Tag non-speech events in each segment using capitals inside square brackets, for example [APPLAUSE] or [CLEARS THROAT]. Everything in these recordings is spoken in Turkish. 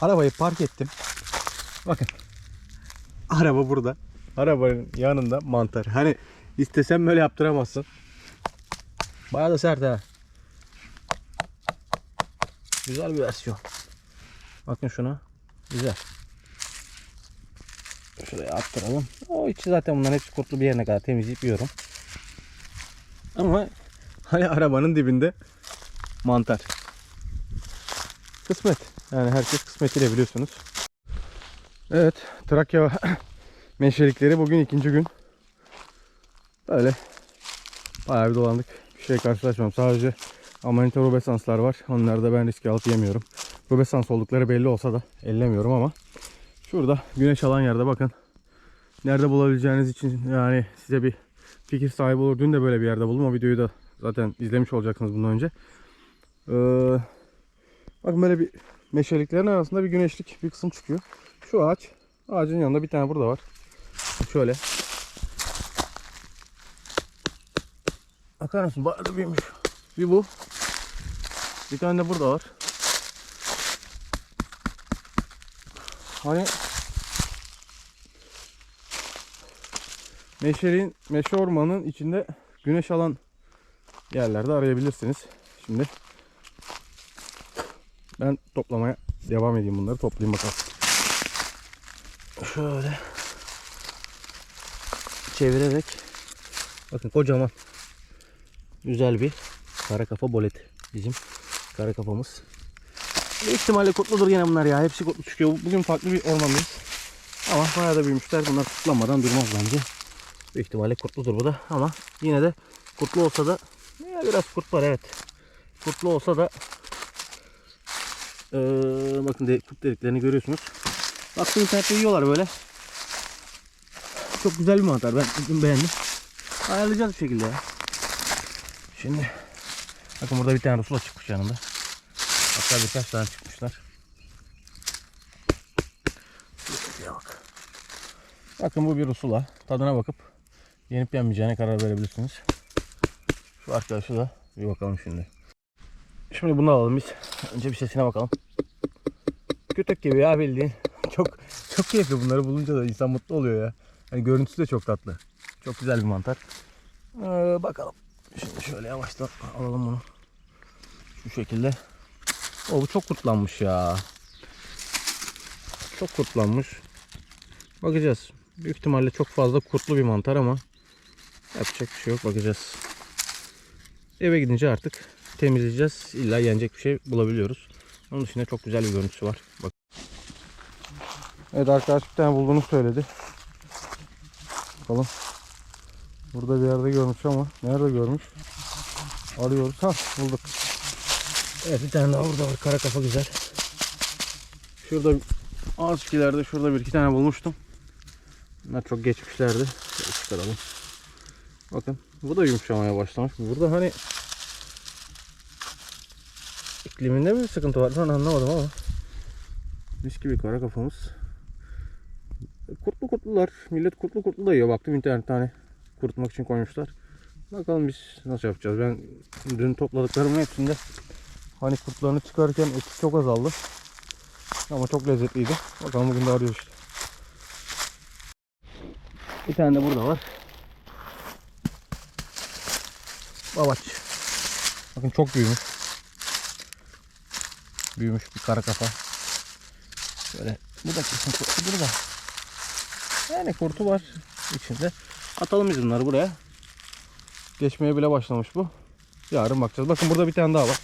Arabayı park ettim. Bakın. Araba burada. Arabanın yanında mantar. Hani istesem böyle yaptıramazsın. Bayağı da sert ha. Güzel bir versiyon. Bakın şuna. Güzel. Şuraya attıralım. O içi zaten bunların hepsi kurtlu bir yerine kadar temizleyip yiyorum. Ama hani arabanın dibinde mantar. Kısmet. Yani herkes kısmetiyle biliyorsunuz. Evet. Trakya [COUGHS] meşelikleri bugün ikinci gün. Böyle bayağı bir dolandık. Bir şey karşılaşmam. Sadece Amanita rubesanslar var. Onları da ben riske alıp yemiyorum. Rubesans oldukları belli olsa da ellemiyorum ama şurada güneş alan yerde bakın. Nerede bulabileceğiniz için yani size bir fikir sahibi olur. Dün de böyle bir yerde buldum. O videoyu da zaten izlemiş olacaksınız bundan önce. Ee, bakın böyle bir meşaliklerin arasında bir güneşlik bir kısım çıkıyor. Şu ağaç. Ağacın yanında bir tane burada var. Şöyle. Bakar mısın? Bayağı da büyümüş. Bir bu. Bir tane de burada var. Hani Meşerin, meşe ormanının içinde güneş alan yerlerde arayabilirsiniz. Şimdi ben toplamaya devam edeyim bunları. Toplayayım bakalım. Şöyle çevirerek bakın kocaman güzel bir kara kafa bolet bizim kara kafamız. Büyük ihtimalle kurtludur yine bunlar ya. Hepsi kurtlu çıkıyor. Bugün farklı bir ormandayız. Ama bayağı da büyümüşler. Bunlar kurtlanmadan durmaz bence. Büyük ihtimalle kurtludur bu da. Ama yine de kurtlu olsa da ya biraz kurt var evet. Kurtlu olsa da ee, bakın de, kurt deliklerini görüyorsunuz. Baktım internette yiyorlar böyle. Çok güzel bir mantar. Ben bugün beğendim. Ayarlayacağız bir şekilde. Şimdi bakın burada bir tane rusula çıkmış yanında. Hatta birkaç tane çıkmışlar. Bak. Bakın bu bir rusula. Tadına bakıp yenip yenmeyeceğine karar verebilirsiniz. Şu arkadaşı da bir bakalım şimdi. Şimdi bunu alalım biz. Önce bir sesine bakalım. Kötek gibi ya bildiğin. [LAUGHS] Çok çok keyifli bunları bulunca da insan mutlu oluyor ya. Yani görüntüsü de çok tatlı. Çok güzel bir mantar. Ee, bakalım. Şimdi şöyle yavaştan alalım bunu. Şu şekilde. O bu çok kurtlanmış ya. Çok kurtlanmış. Bakacağız. Büyük ihtimalle çok fazla kurtlu bir mantar ama yapacak bir şey yok. Bakacağız. Eve gidince artık temizleyeceğiz. İlla yenecek bir şey bulabiliyoruz. Onun dışında çok güzel bir görüntüsü var. Bak. Evet arkadaş bir tane bulduğunu söyledi. Bakalım. Burada bir yerde görmüş ama nerede görmüş? Arıyoruz. Ha bulduk. Evet bir tane daha burada var. Kara kafa güzel. Şurada az ileride şurada bir iki tane bulmuştum. Bunlar çok geçmişlerdi. Şöyle çıkaralım. Bakın bu da yumuşamaya başlamış. Burada hani ikliminde mi sıkıntı var? Ben anlamadım ama. Mis gibi kara kafamız. Kurtlu kurtlular. Millet kurtlu kurtlu da yiyor. Baktım internet tane kurutmak için koymuşlar. Bakalım biz nasıl yapacağız. Ben dün topladıklarımın hepsinde hani kurtlarını çıkarırken eti çok azaldı. Ama çok lezzetliydi. Bakalım bugün de arıyoruz işte. Bir tane de burada var. Babaç. Bakın çok büyümüş. Büyümüş bir kara kafa. Şöyle bu da kesin kurtudur da. Yani kurtu var içinde. Atalım biz bunları buraya. Geçmeye bile başlamış bu. Yarın bakacağız. Bakın burada bir tane daha var.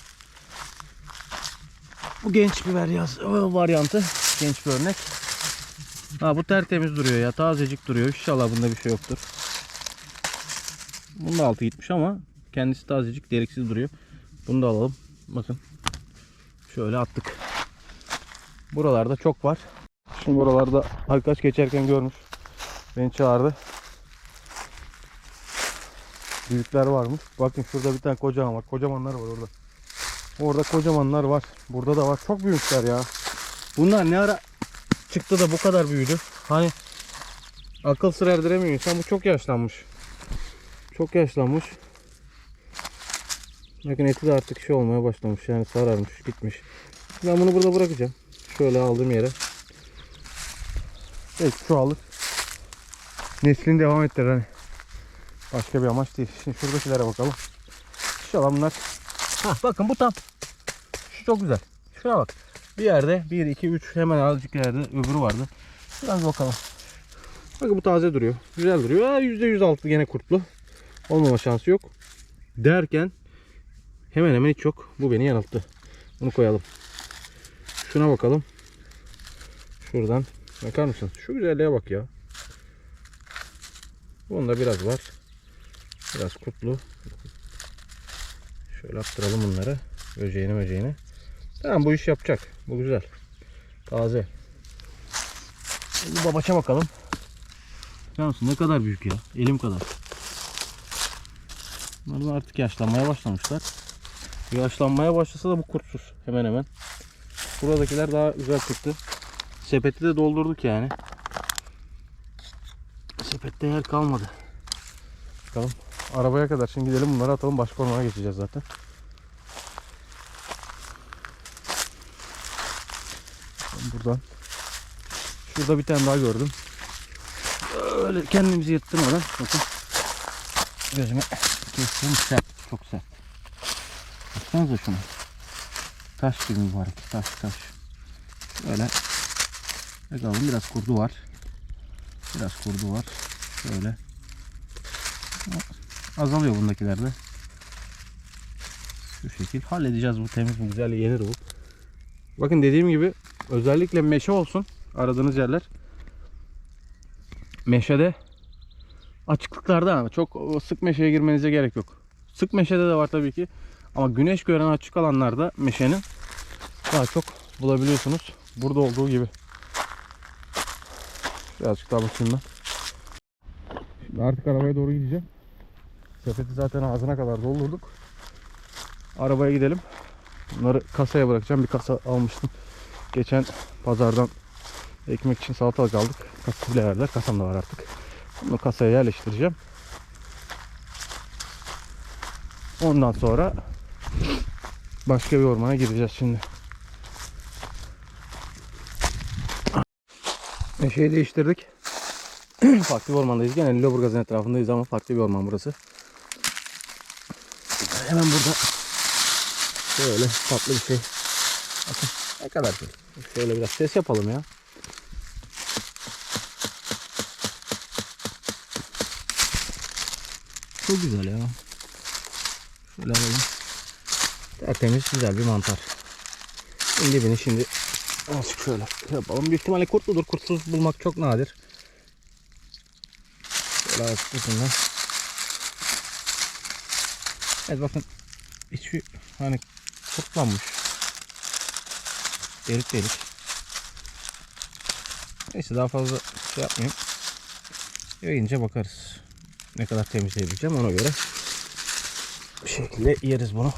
Bu genç bir varyaz, varyantı. Genç bir örnek. Ha bu tertemiz duruyor ya. Tazecik duruyor. İnşallah bunda bir şey yoktur. Bunun altı gitmiş ama kendisi tazecik deliksiz duruyor. Bunu da alalım. Bakın. Şöyle attık. Buralarda çok var. Şimdi buralarda arkadaş geçerken görmüş. Beni çağırdı. Büyükler varmış. Bakın şurada bir tane kocaman var. Kocamanlar var orada. Orada kocamanlar var. Burada da var. Çok büyükler ya. Bunlar ne ara çıktı da bu kadar büyüdü. Hani akıl sır erdiremiyor insan. Bu çok yaşlanmış. Çok yaşlanmış. Bakın eti de artık şey olmaya başlamış. Yani sararmış, gitmiş. Ben bunu burada bırakacağım. Şöyle aldığım yere. Belki çoğalır. Neslini devam ettirir hani. Başka bir amaç değil. Şimdi şuradakilere bakalım. İnşallah bunlar. Hah bakın bu tam. Şu çok güzel. Şuna bak. Bir yerde 1, 2, 3 hemen azıcık yerde öbürü vardı. Biraz bakalım. Bakın bu taze duruyor. Güzel duruyor. Ha, %100 altı gene kurtlu. Olmama şansı yok. Derken hemen hemen hiç yok. Bu beni yanılttı. Bunu koyalım. Şuna bakalım. Şuradan. Bakar mısın? Şu güzelliğe bak ya. Bunda biraz var. Biraz kurtlu. Şöyle attıralım bunları. Böceğini böceğini. Tamam bu iş yapacak. Bu güzel. Taze. Bu babaça bakalım. Bakar mısın? Ne kadar büyük ya. Elim kadar. Bunlar artık yaşlanmaya başlamışlar. Yaşlanmaya başlasa da bu kurtsuz. Hemen hemen. Buradakiler daha güzel çıktı. Sepeti de doldurduk yani. Sepette yer kalmadı. Bakalım. Arabaya kadar şimdi gidelim bunları atalım. Başka ormana geçeceğiz zaten. Buradan. Şurada bir tane daha gördüm. Öyle kendimizi yırttırmadan. Bakın. Gözüme kestim sert. Çok sert. Baksanıza şuna. Taş gibi mübarek. Taş taş. Şöyle. Bakalım biraz kurdu var. Biraz kurdu var. Şöyle. Azalıyor bundakilerde. Şu şekil. Halledeceğiz bu temiz bu güzel yenir bu. Bakın dediğim gibi özellikle meşe olsun aradığınız yerler. Meşede açıklıklarda ama çok sık meşeye girmenize gerek yok. Sık meşede de var tabii ki. Ama güneş gören açık alanlarda meşenin daha çok bulabiliyorsunuz. Burada olduğu gibi. Birazcık daha bakayım ben. Şimdi artık arabaya doğru gideceğim. Sepeti zaten ağzına kadar doldurduk. Arabaya gidelim. Bunları kasaya bırakacağım. Bir kasa almıştım. Geçen pazardan ekmek için salatalık aldık. Kasa bile verdiler. Kasam da var artık. Bunu kasaya yerleştireceğim. Ondan sonra başka bir ormana gireceğiz şimdi. Şeyi değiştirdik. [CLEARS THROAT] farklı bir ormandayız. Gene Lüleburgaz'ın etrafındayız ama farklı bir orman burası. Hemen burada şöyle tatlı bir şey. Bakın ne kadar güzel. Şöyle biraz ses yapalım ya. Çok güzel ya. Şöyle alalım. Tertemiz güzel bir mantar. Dibini şimdi azıcık şöyle yapalım. Büyük ihtimalle kurtludur. Kurtsuz bulmak çok nadir. Şöyle azıcık ucundan. Evet bakın içi hani kurtlanmış. Delik delik. Neyse daha fazla şey yapmayayım. Gidince bakarız. Ne kadar temizleyebileceğim ona göre bir şekilde yeriz bunu.